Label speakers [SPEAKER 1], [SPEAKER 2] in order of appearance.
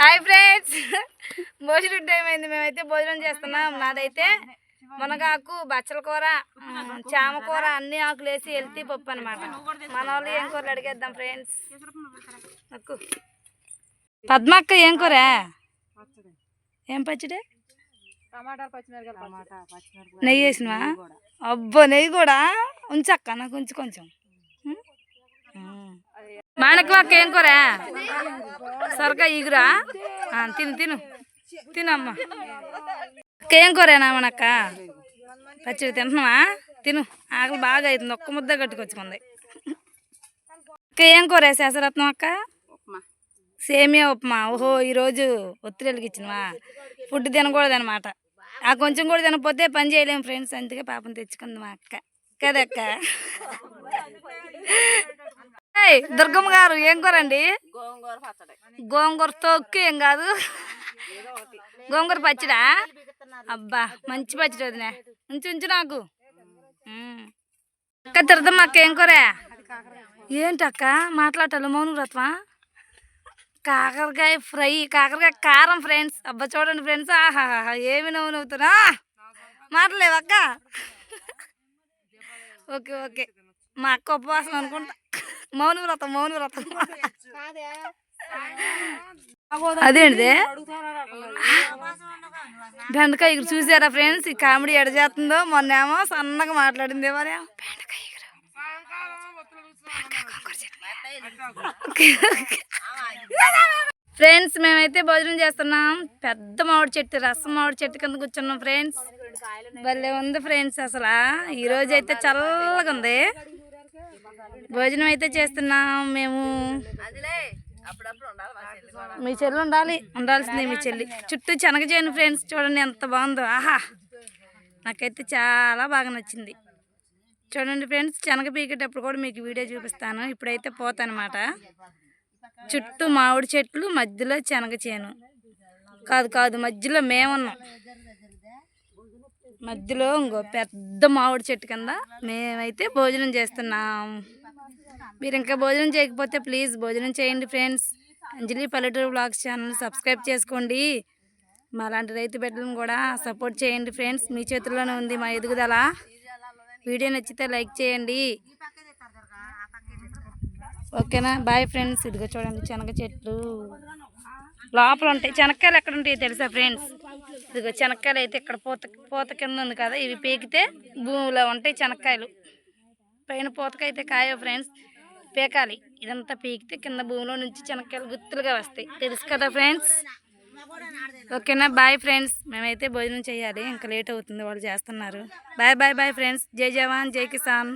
[SPEAKER 1] Hi friends. భోజనం time అయింది. మేమైతే భోజనం చేస్తున్నాం. నాదైతే మునగాకు బచ్చల కూర చామ కూర అన్ని ఆకులు వేసి వెళ్తీ పప్పు అనమాట మన వాళ్ళు ఏం కూరలు అడిగేద్దాం ఫ్రెండ్స్. అక్కు పద్మక్క ఏం కూర? ఏం పచ్చడి? నెయ్యి వేసినవా? అబ్బో నెయ్యి కూడా. ఉంచక్క నాకు ఉంచు కొంచెం. మాణికమక్క ఏం కూర సొరకాయ ఈగురా తిను తిను తినమ్మా ఏం కూరేనా మనక్క పచ్చడి తింటున్నావా తిను ఆకలి బాగా అవుతుంది ఒక్క ముద్ద కట్టుకొచ్చుకుంది ఏం కూర శేషరత్నం అక్క
[SPEAKER 2] ఉప్మా
[SPEAKER 1] సేమియా ఉప్మా ఓహో ఈరోజు ఒత్తిడికి ఇచ్చినవా ఫుడ్ తినకూడదు అనమాట ఆ కొంచెం కూడా తినకపోతే పని చేయలేము ఫ్రెండ్స్ అందుకే పాపం తెచ్చుకుంది మా అక్క కదక్క దుర్గమ్మ గారు ఏం కూరండి?
[SPEAKER 2] గోంగూర పచ్చడి.
[SPEAKER 1] గోంగూర తొక్కు ఏం కాదు. గోంగూర పచ్చడా? అబ్బా మంచి పచ్చడి వదినా. ఉంచు ఉంచు నాకు. అక్క తిరదమ్మ అక్క ఏం కూర? ఏంటక్క మాట్లాడాలి మౌన వ్రతమా? కాకరకాయ ఫ్రై కాకరకాయ కారం ఫ్రెండ్స్. అబ్బా చూడండి ఫ్రెండ్స్. ఆహా ఏమి నవ్వు నవ్వుతున్నా? మాటలేవు అక్క? Okay okay. మా అక్క ఉపవాసం అనుకుంటా. మౌన వ్రతం మౌన వ్రతం అదేంటిది? బెండకాయ ఎగురు చూసారా ఫ్రెండ్స్? ఈ కామెడీ ఎడ చేస్తుందో? మొన్నేమో సన్నగా మాట్లాడింది ఎవరే? బెండకాయ ఫ్రెండ్స్ మేమైతే భోజనం చేస్తున్నాం. పెద్ద మామిడి చెట్టు రసం మామిడి చెట్టు కింద కూర్చున్నాం ఫ్రెండ్స్. భలే ఉంది ఫ్రెండ్స్ అసలు. ఈ రోజు అయితే చల్లగా ఉంది. భోజనం అయితే చేస్తున్నాం మేము. మా చెల్లి ఉండాలి. ఉండాల్సిందే మీ చెల్లి. చుట్టూ శనగ చేయను ఫ్రెండ్స్ చూడండి ఎంత బాగుందో. ఆహా! నాకైతే చాలా బాగా నచ్చింది. చూడండి ఫ్రెండ్స్ శనగ పీకేటప్పుడు కూడా మీకు వీడియో చూపిస్తాను. ఇప్పుడైతే పోతానమాట చుట్టూ మామిడి చెట్లు మధ్యలో శనగ చేను. కాదు కాదు మధ్యలో మేమున్నాం. మధ్యలో ఇంకో పెద్ద మామిడి చెట్టు కింద మేమైతే భోజనం చేస్తున్నాం. మీరు ఇంకా భోజనం చేయకపోతే ప్లీజ్ భోజనం చేయండి ఫ్రెండ్స్. అంజలి పల్లెటూరు బ్లాగ్స్ ఛానల్ సబ్స్క్రైబ్ చేసుకోండి. మా లాంటి రైతు బిడ్డలను కూడా సపోర్ట్ చేయండి ఫ్రెండ్స్. మీ చేతుల్లోనే ఉంది మా ఎదుగుదల. వీడియో నచ్చితే లైక్ చేయండి. ఓకేనా? Bye friends. ఇదిగో చూడండి శనగ చెట్లు. లోపల ఉంటాయి. శనక్కాయలు ఎక్కడ ఉంటాయి తెలుసా ఫ్రెండ్స్? ఇదిగో శనక్కాయలు అయితే ఇక్కడ పూత పూత కింద ఉంది కదా ఇవి పీకితే భూమిలో ఉంటాయి శనక్కాయలు పైన పూతకైతే కాయో ఫ్రెండ్స్ పీకాలి. ఇదంతా పీకితే కింద భూమిలో నుంచి శనక్కాయలు గుత్తులుగా వస్తాయి. తెలుసు కదా ఫ్రెండ్స్? ఓకేనా? Bye friends. మేమైతే భోజనం చేయాలి. ఇంకా లేట్ అవుతుంది వాళ్ళు చేస్తున్నారు. Bye bye bye friends. జై జవాన్ జై కిసాన్.